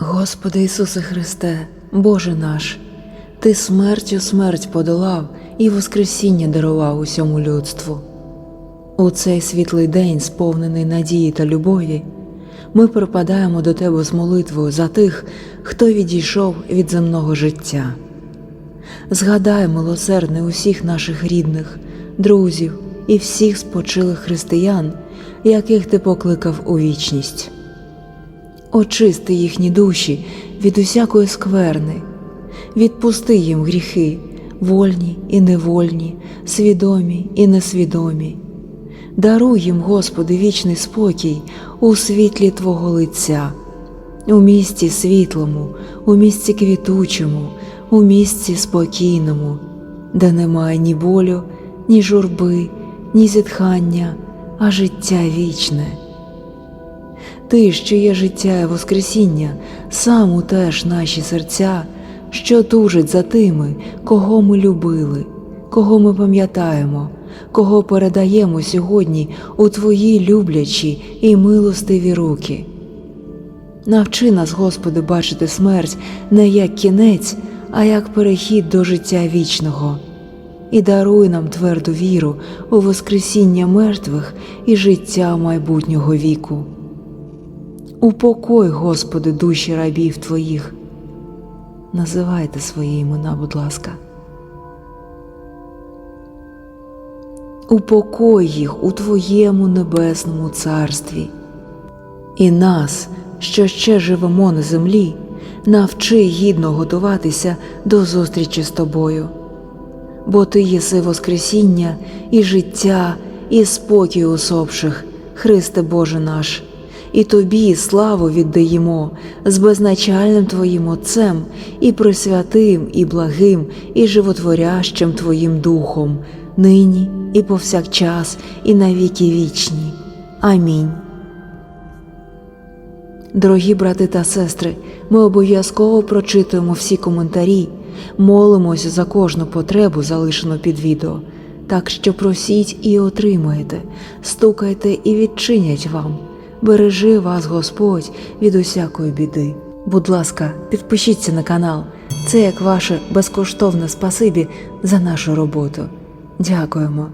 Господи Ісусе Христе, Боже наш, Ти смертю смерть подолав і Воскресіння дарував усьому людству. У цей світлий день, сповнений надії та любові, ми припадаємо до Тебе з молитвою за тих, хто відійшов від земного життя. Згадай, милосердний, усіх наших рідних, друзів і всіх спочилих християн, яких ти покликав у вічність. Очисти їхні душі від усякої скверни, відпусти їм гріхи, вольні і невольні, свідомі і несвідомі. Даруй їм, Господи, вічний спокій у світлі Твого лиця, у місті світлому, у місті квітучому, у місці спокійному, де немає ні болю, ні журби, ні зітхання, а життя вічне. Ти, що є життя і Воскресіння, сам утеш наші серця, що тужить за тими, кого ми любили, кого ми пам'ятаємо, кого передаємо сьогодні у Твої люблячі і милостиві руки. Навчи нас, Господи, бачити смерть не як кінець, а як перехід до життя вічного, і даруй нам тверду віру у Воскресіння мертвих і життя майбутнього віку. Упокой, Господи, душі рабів Твоїх. Називайте свої імена, будь ласка. Упокой їх у Твоєму небесному царстві. І нас, що ще живемо на землі, навчи гідно готуватися до зустрічі з Тобою. Бо Ти єси Воскресіння і життя, і спокій усопших, Христе Боже наш і тобі славу віддаємо з безначальним Твоїм Отцем, і присвятим, і благим, і животворящим Твоїм Духом, нині і повсякчас, і навіки вічні. Амінь. Дорогі брати та сестри, ми обов'язково прочитуємо всі коментарі, молимось за кожну потребу, залишену під відео. Так що просіть і отримаєте, стукайте і відчинять вам. Бережи вас Господь від усякої біди. Будь ласка, підпишіться на канал. Це як ваше безкоштовне спасибі за нашу роботу. Дякуємо.